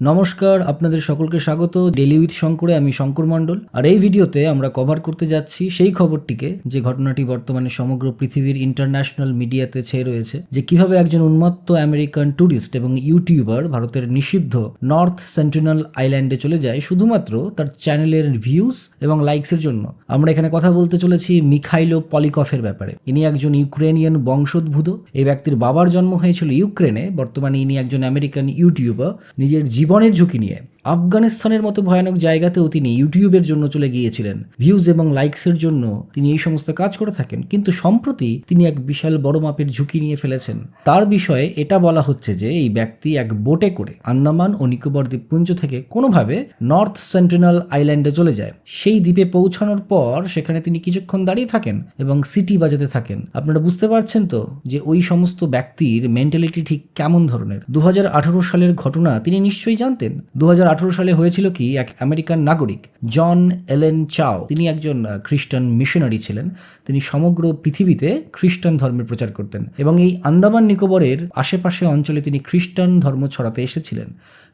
নমস্কার, আপনাদের সকলকে স্বাগত। ডেলি উইথ শঙ্করে আমি শঙ্কর মণ্ডল। আর এই ভিডিওতে আমরা কভার করতে যাচ্ছি সেই খবরটিকে, যে ঘটনাটি বর্তমানে সমগ্র পৃথিবীর ইন্টারন্যাশনাল মিডিয়াতে ছেয়ে রয়েছে, যে কীভাবে একজন উন্মত্ত আমেরিকান ট্যুরিস্ট এবং ইউটিউবার ভারতের নিষিদ্ধ নর্থ সেন্টিনাল আইল্যান্ডে চলে যায়, শুধুমাত্র তার চ্যানেলের ভিউজ এবং লাইকসের জন্য। আমরা এখানে কথা বলতে চলেছি মিখাইলো পলিকফের ব্যাপারে। ইনি একজন ইউক্রেনিয়ান বংশোদ্ভূত। এই ব্যক্তির বাবার জন্ম হয়েছিল ইউক্রেনে। বর্তমানে ইনি একজন আমেরিকান ইউটিউবার নিজের জীবনের ঝুঁকি নিয়ে। আফগানিস্তানের মতো ভয়ানক জায়গাতেও তিনি ইউটিউবের জন্য চলে গিয়েছিলেন। ভিউজ এবং লাইকসের জন্য তিনি এই সমস্ত কাজ করে থাকেন। কিন্তু সম্প্রতি তিনি এক বিশাল বড় মাপের ঝুঁকি নিয়ে ফেলেছেন। তার বিষয়ে এটা বলা হচ্ছে যে এই ব্যক্তি এক বোটে করে আন্দামান ও নিকোবর দ্বীপপুঞ্জ থেকে কোনোভাবে নর্থ সেন্টিনাল আইল্যান্ডে চলে যায়। সেই দ্বীপে পৌঁছানোর পর সেখানে তিনি কিছুক্ষণ দাঁড়িয়ে থাকেন এবং সিটি বাজাতে থাকেন। আপনারা বুঝতে পারছেন তো যে ওই সমস্ত ব্যক্তির মেন্টালিটি ঠিক কেমন ধরনের? দু হাজার আঠারো সালের ঘটনা তিনি নিশ্চয়ই জানতেন। দু সালে হয়েছিল কি, এক আমেরিকান নাগরিক, জন এলেন চাও। তিনি একজন খ্রিস্টান মিশনারি ছিলেন। তিনি সমগ্র পৃথিবীতে খ্রিস্টান ধর্মের প্রচার করতেন এবং এই আন্দামান নিকোবরের আশেপাশে অঞ্চলে তিনি খ্রিস্টান ধর্ম ছড়াতে এসেছিলেন।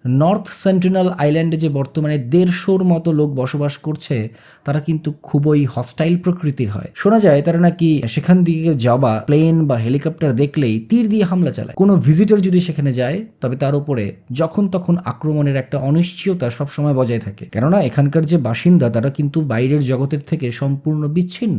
নর্থ সেন্টিনাল আইল্যান্ডে যে বর্তমানে দেড়শোর মতো লোক বসবাস করছে, তারা কিন্তু খুবই হস্টাইল প্রকৃতির হয়। শোনা যায়, তারা নাকি সেখান দিকে যাওয়া, প্লেন বা হেলিকপ্টার দেখলেই তীর দিয়ে হামলা চালায়। কোনো ভিজিটর যদি সেখানে যায়, তবে তার উপরে যখন তখন আক্রমণের একটা অনিশ্চয়তা সবসময় বজায় থাকে। কেননা এখানকার যে বাসিন্দা, তারা কিন্তু বাইরের জগতের থেকে সম্পূর্ণ বিচ্ছিন্ন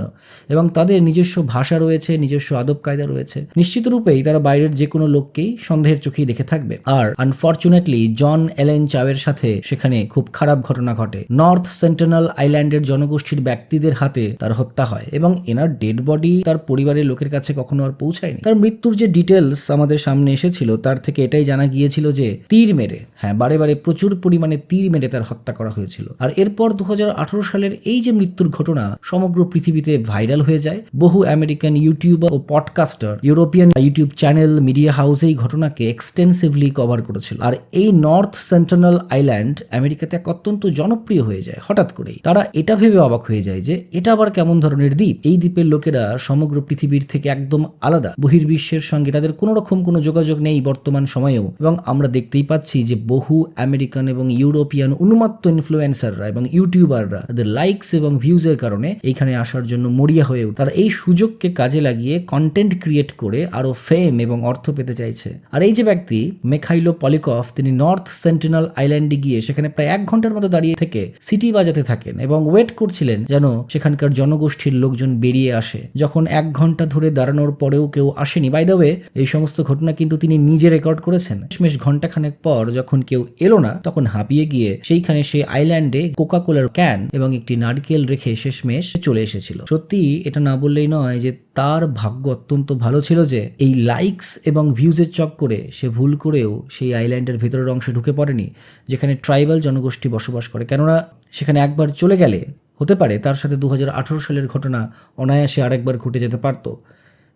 এবং তাদের নিজস্ব ভাষা রয়েছে, নিজস্ব আদব কায়দা রয়েছে। নিশ্চিত রূপেই তারা বাইরের যে কোনো লোককেই সন্দেহের চোখেই দেখে থাকবে। আর আনফর্চুনেটলি জন এলেন চাওয়ের সাথে সেখানে খুব খারাপ ঘটনা ঘটে। নর্থ সেন্টিনাল আইল্যান্ডের জনগোষ্ঠীর ব্যক্তিদের হাতে তার হত্যা হয় এবং এনার ডেড বডি তার পরিবারের লোকের কাছে কখনো আর পৌঁছায়নি। তার মৃত্যুর যে ডিটেলস আমাদের সামনে এসেছিল, তার থেকে এটাই জানা গিয়েছিল যে তীর মেরে হ্যাঁ বারে বারে প্রচুর পরিমাণে তীর মেরে তার হত্যা করা হয়েছিল। আর এরপর দু হাজার আঠারো সালের এই যে মৃত্যুর ঘটনা সমগ্র পৃথিবীতে ভাইরাল হয়ে যায়। বহু আমেরিকান ইউটিউবার ও podcaster European YouTube channel media house এই ঘটনাকে এক্সটেন্সিভলি কভার করেছিল। আর এই নর্থ সেন্ট্রাল আইল্যান্ড আমেরিকাতে এক অত্যন্ত জনপ্রিয় হয়ে যায়, হঠাৎ করেই। তারা এটা ভেবে অবাক হয়ে যায় যে, এটা আবার কেমন ধরনের দ্বীপ? এই দ্বীপের লোকেরা সমগ্র পৃথিবীর থেকে একদম আলাদা। বহির্বিশ্বের সঙ্গে তাদের কোনো রকম কোনো যোগাযোগ নেই বর্তমান সময়েও। এবং আমরা দেখতেই পাচ্ছি যে বহু আমেরিকান এবং ইউরোপিয়ান উন্মত্ত ইনফ্লুয়েন্সাররা এবং ইউটিউবাররা তাদের লাইকস এবং ভিউজের কারণে এইখানে আসার জন্য মরিয়া হয়েও তারা এই সুযোগকে কাজে লাগিয়ে কন্টেন্ট ক্রিয়েট করে আরও ফেম এবং অর্থ পেতে চাইছে। আর এই যে ব্যক্তি, মেখাইলো পলিকফ, তিনি নর্থ সেন্টিনাল আইল্যান্ডে গিয়ে সেখানে প্রায় এক ঘণ্টার মতো দাঁড়িয়ে থেকে সিটি বাজাতে থাকেন এবং ওয়েট করছিলেন যেন সেখানকার জনগোষ্ঠীর লোকজন বেরিয়ে আসে। যখন এক ঘণ্টা ধরে দাঁড়ানোর পরেও কেউ আসেনি। বাই দ্য ওয়ে এই সমস্ত ঘটনা কিন্তু তিনি নিজে রেকর্ড করেছেন। শেষমেশ ঘন্টাখানেক পর যখন কেউ এলো না, তখন হাঁপিয়ে গিয়ে সেইখানে সে আইল্যান্ডে কোকা কোলার ক্যান এবং একটি নারকেল রেখে শেষমেশ চলে এসেছিল। সত্যি এটা না বললেই নয় যে তার ভাগ্য অত্যন্ত ভালো ছিল যে এই লাইকস এবং ভিউজের চক্করে সে ভুল করেও সেই আইল্যান্ডের ভেতরের অংশে ঢুকে পড়েনি, যেখানে ট্রাইবাল জনগোষ্ঠী বসবাস করে। কেননা সেখানে একবার চলে গেলে হতে পারে তার সাথে দু হাজার আঠারো সালের ঘটনা অনায়াসে আরেকবার ঘটে যেতে পারতো।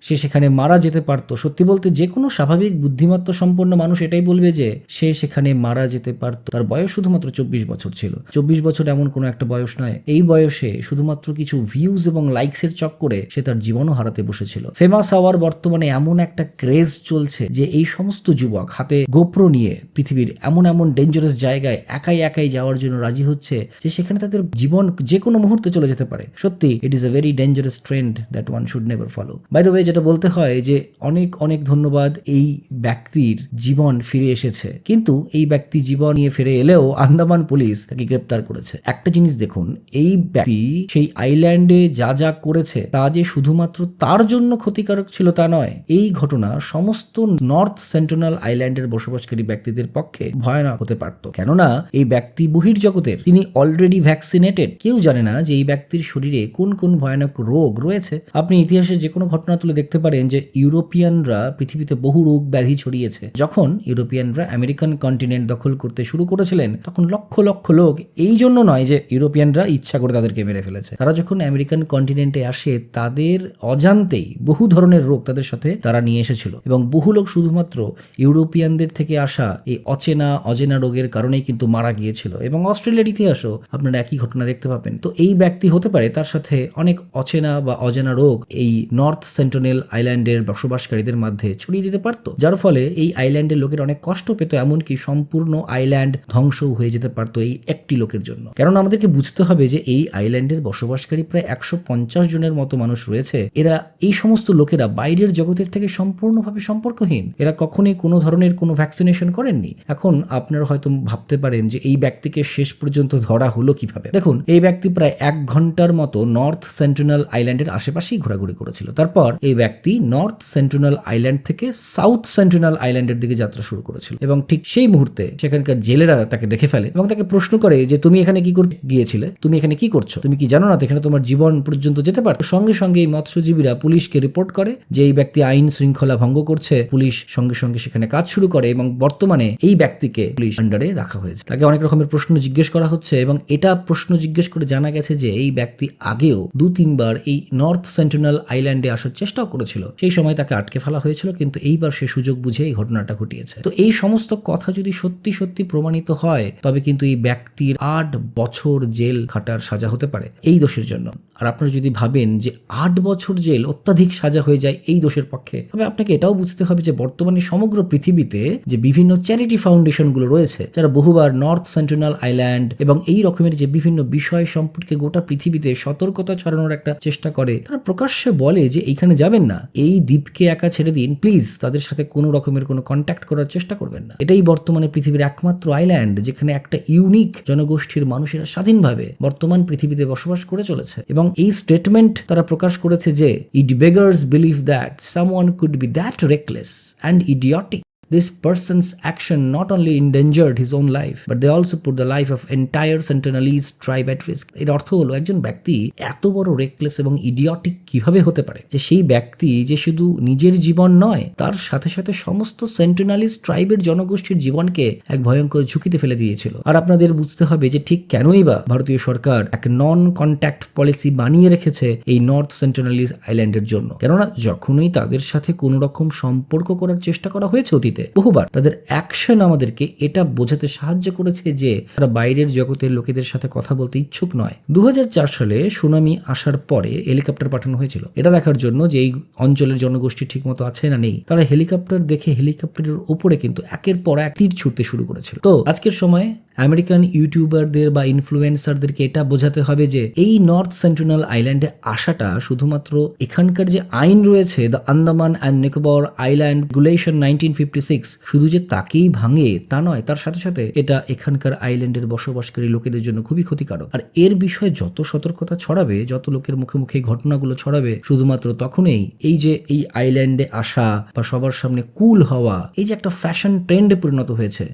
সে সেখানে মারা যেতে পারতো। সত্যি বলতে যে কোনো স্বাভাবিক বুদ্ধিমত্তা সম্পন্ন মানুষ এটাই বলবে যে, সে সেখানে মারা যেতে পারতো। তার বয়স শুধুমাত্র চব্বিশ বছর ছিল। চব্বিশ বছর এমন কোনো একটা বয়স নয়। এই বয়সে শুধুমাত্র কিছু ভিউজ এবং লাইকসের চক্করে সে তার জীবনও হারাতে বসেছিল। ফেমাস হওয়ার বর্তমানে এমন একটা ক্রেজ চলছে যে, এই সমস্ত যুবক হাতে গোপ্রো নিয়ে পৃথিবীর এমন এমন ডেঞ্জারাস জায়গায় একাই একাই যাওয়ার জন্য রাজি হচ্ছে যে, সেখানে তাদের জীবন যে কোনো মুহূর্তে চলে যেতে পারে। সত্যি it is a very dangerous trend that one should never follow by the way যেটা বলতে হয় যে অনেক অনেক ধন্যবাদ এই ব্যক্তির জীবন ফিরে এসেছে। কিন্তু এই ব্যক্তি জীবন নিয়ে ফিরে এলেও আন্দামান পুলিশ তাকে গ্রেপ্তার করেছে। একটা জিনিস দেখুন, এই ব্যক্তি সেই আইল্যান্ডে যা যা করেছে, তা যে শুধুমাত্র তার জন্য ক্ষতিকারক ছিল তা নয়, এই ঘটনা সমস্ত নর্থ সেন্ট্রাল আইল্যান্ডের বসবাসকারী ব্যক্তিদের পক্ষে ভয়ানক হতে পারত। কেননা এই ব্যক্তি বহির্জগতের, তিনি অলরেডি ভ্যাকসিনেটেড কেউ জানে না যে এই ব্যক্তির শরীরে কোন কোন ভয়ানক রোগ রয়েছে। আপনি ইতিহাসে যে কোনো ঘটনা তুলে দেখতে পারেন যে ইউরোপিয়ানরা পৃথিবীতে বহু রোগ ব্যাধি ছড়িয়েছে। যখন ইউরোপিয়ানরা আমেরিকান কন্টিনেন্ট দখল করতে শুরু করেছিলেন, তখন লক্ষ লক্ষ লোক এই জন্য নয় যে ইউরোপিয়ানরা ইচ্ছা করে তাদেরকে মেরে ফেলেছে। তারা যখন আমেরিকান কন্টিনেন্টে আসে, তাদের অজান্তেই বহু ধরনের রোগ তাদের সাথে তারা নিয়ে এসেছিল এবং বহু লোক শুধুমাত্র ইউরোপিয়ানদের থেকে আসা এই অচেনা, অজেনা রোগের কারণেই কিন্তু মারা গিয়েছিল এবং অস্ট্রেলিয়ার ইতিহাসও আপনারা একই ঘটনা দেখতে পাবেন। তো এই ব্যক্তি হতে পারে তার সাথে অনেক অচেনা বা অজানা রোগ এই নর্থ সেন্ট্রাল সেন্টিনেল আইল্যান্ডের বসবাসকারীদের মধ্যে ছড়িয়ে দিতে পারত, যার ফলে এই আইল্যান্ডের লোকের অনেক কষ্ট পেত, এমনকি সম্পূর্ণ আইল্যান্ড ধ্বংস হয়ে যেতে পারত এই একটি লোকের জন্য। কারণ আমাদেরকে বুঝতে হবে যে এই আইল্যান্ডের বসবাসকারী প্রায় একশো পঞ্চাশ জনের মতো মানুষ রয়েছে। এরা এই সমস্ত লোকেরা বাইরের জগতের থেকে সম্পূর্ণভাবে সম্পর্কহীন। এরা কখনোই কোনো ধরনের কোনো ভ্যাকসিনেশন করেননি। এখন আপনারা হয়তো ভাবতে পারেন যে এই ব্যক্তিকে শেষ পর্যন্ত ধরা হলো কীভাবে? দেখুন, এই ব্যক্তি প্রায় এক ঘণ্টার মতো নর্থ সেন্ট্রাল আইল্যান্ডের আশেপাশেই ঘোরাঘুরি করেছিল। তারপর এই ব্যক্তি নর্থ সেন্ট্রাল আইল্যান্ড থেকে সাউথ সেন্ট্রাল আইল্যান্ডের দিকে যাত্রা শুরু করেছিল। এবং ঠিক সেই মুহূর্তে সেখানকার জেলেরা তাকে দেখে ফেলে এবং তাকে প্রশ্ন করে যে, তুমি এখানে কি করতে গিয়েছিলে? তুমি এখানে কি করছ? তুমি কি জানো না এখানে তোমার জীবন পর্যন্ত যেতে পারো সঙ্গে সঙ্গে এই মৎস্যজীবীরা পুলিশকে রিপোর্ট করে যে, এই ব্যক্তি আইন শৃঙ্খলা ভঙ্গ করছে। পুলিশ সঙ্গে সঙ্গে সেখানে কাজ শুরু করে এবং বর্তমানে এই ব্যক্তিকে পুলিশ আন্ডারে রাখা হয়েছে। তাকে অনেক রকমের প্রশ্ন জিজ্ঞেস করা হচ্ছে এবং এটা প্রশ্ন জিজ্ঞেস করে জানা গেছে যে, এই ব্যক্তি আগেও দু তিনবার এই নর্থ সেন্টিনাল আইল্যান্ডে আসার চেষ্টাও করেছিল। সেই সময় তাকে আটকে ফেলা হয়েছিল, কিন্তু এইবার সে সুযোগ বুঝে এই ঘটনাটা ঘটিয়েছে। তো এই সমস্ত কথা যদি সত্যি সত্যি প্রমাণিত হয়, তবে কিন্তু এই ব্যক্তির আট বছর জেল খাটার সাজা হতে পারে এই দোষের জন্য। আর আপনারা যদি ভাবেন যে আট বছর জেল অত্যাধিক সাজা হয়ে যায় এই দোষের পক্ষে, তবে আপনাকে এটাও বুঝতে হবে যে বর্তমানে সমগ্র পৃথিবীতে যে বিভিন্ন চ্যারিটি ফাউন্ডেশনগুলো রয়েছে, যারা বহুবার নর্থ সেন্ট্রাল আইল্যান্ড এবং এই রকমের যে বিভিন্ন বিষয় সম্পর্কে গোটা পৃথিবীতে সতর্কতা ছড়ানোর একটা চেষ্টা করে, তারা প্রকাশ্যে বলে যে এইখানে যাবেন না। এই দ্বীপকে একা ছেড়ে দিন। প্লিজ, তাদের সাথে কোনো রকমের কোনো কন্ট্যাক্ট করার চেষ্টা করবেন না। এটাই বর্তমানে পৃথিবীর একমাত্র আইল্যান্ড যেখানে একটা ইউনিক জনগোষ্ঠীর মানুষেরা স্বাধীনভাবে বর্তমান পৃথিবীতে বসবাস করে চলেছে। এবং এই স্টেটমেন্ট তারা প্রকাশ করেছে যে it beggars belief that someone could be that reckless and idiotic This person's action not only endangered his own life, but they also put the life of entire Sentinelese tribe at risk. এর অর্থ হলো একজন ব্যক্তি এত বড় reckless এবং idiotic কীভাবে হতে পারে? যে সেই ব্যক্তি যে শুধু নিজের জীবন নয় তার সাথে সাথে সমস্ত সেন্টিনালিস ট্রাইবের জনগোষ্ঠীর জীবনকে এক ভয়ঙ্কর ঝুঁকিতে ফেলে দিয়েছিল। আর আপনাদের বুঝতে হবে যে ঠিক কেনই বা ভারতীয় সরকার এক নন কন্ট্যাক্ট পলিসি বানিয়ে রেখেছে এই নর্থ সেন্টিনালিস আইল্যান্ডের জন্য। কেননা যখনই তাদের সাথে কোনো রকম সম্পর্ক করার চেষ্টা করা হয়েছে অতীতে বহুবার তাদের অ্যাকশন আমাদেরকে এটা বোঝাতে সাহায্য করেছে যে তারা বাইরের জগতের লোকেদের সাথে কথা বলতে ইচ্ছুক নয়। দু সালে সুনামি আসার পরে হেলিকপ্টার পাঠানো হয়েছিল। এটা দেখার জন্য যে এই অঞ্চলের জনগোষ্ঠী ঠিকমতো আছে না নেই। তারা হেলিকপ্টার দেখে হেলিকপ্টারের উপরে কিন্তু একের পর এক তীর ছুটতে শুরু করেছিল। তো আজকের সময় আমেরিকান ইউটিউবারদের বা ইনফ্লুয়েন্সারদেরকে এটা বোঝাতে হবে যে এই নর্থ সেন্ট্রাল আইল্যান্ডে আসাটা শুধুমাত্র এখানকার যে আইন রয়েছে the Andaman and Nicobar island regulation nineteen fifty six শুধু যে তাকেই ভাঙে তা নয়, তার সাথে সাথে এটা এখানকার আইল্যান্ডের বসবাসকারী লোকেদের জন্য খুবই ক্ষতিকারক। আর এর বিষয়ে যত সতর্কতা ছড়াবে, যত লোকের মুখে মুখে ঘটনাগুলো ছড়াবে, শুধুমাত্র তখনই এই যে এই আইল্যান্ডে আসা বা সবার সামনে কুল হওয়া, এই যে একটা ফ্যাশন ট্রেন্ডে পরিণত হয়েছে,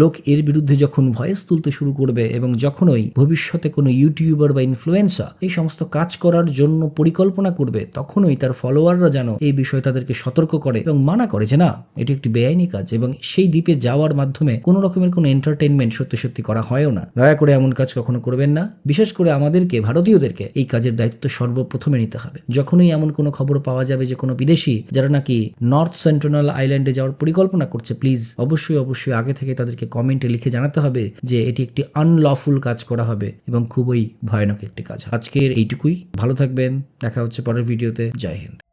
লোক এর বিরুদ্ধে যখন ভয়েস তুলতে শুরু করবে এবং যখনই ভবিষ্যতে কোনো ইউটিউবার বা ইনফ্লুয়েন্সার এই সমস্ত কাজ করার জন্য পরিকল্পনা করবে, তখনই তার ফলোয়াররা যেন এই বিষয়ে তাদেরকে সতর্ক করে এবং মানা করে যে, না, এটি একটি বেআইনি কাজ এবং সেই দ্বীপে যাওয়ার মাধ্যমে কোনো রকমের কোনো এন্টারটেনমেন্ট সত্যি সত্যি করা হয়ও না। দয়া করে এমন কাজ কখনো করবেন না। বিশেষ করে আমাদেরকে, ভারতীয়দেরকে এই কাজের দায়িত্ব সর্বপ্রথমে নিতে হবে। যখনই এমন কোনো খবর পাওয়া যাবে যে, কোনো বিদেশি যারা নাকি নর্থ সেন্ট্রাল আইল্যান্ডে যাওয়ার পরিকল্পনা করছে প্লিজ অবশ্যই অবশ্যই আগে থেকে তাদেরকে কমেন্টে লিখে জানাতে হবে। যে এটি একটি আনলফুল কাজ করা হবে এবং খুবই ভয়ানক একটি কাজ আজকের এইটুকুই। ভালো থাকবেন। দেখা হচ্ছে পরের ভিডিওতে জয় হিন্দ।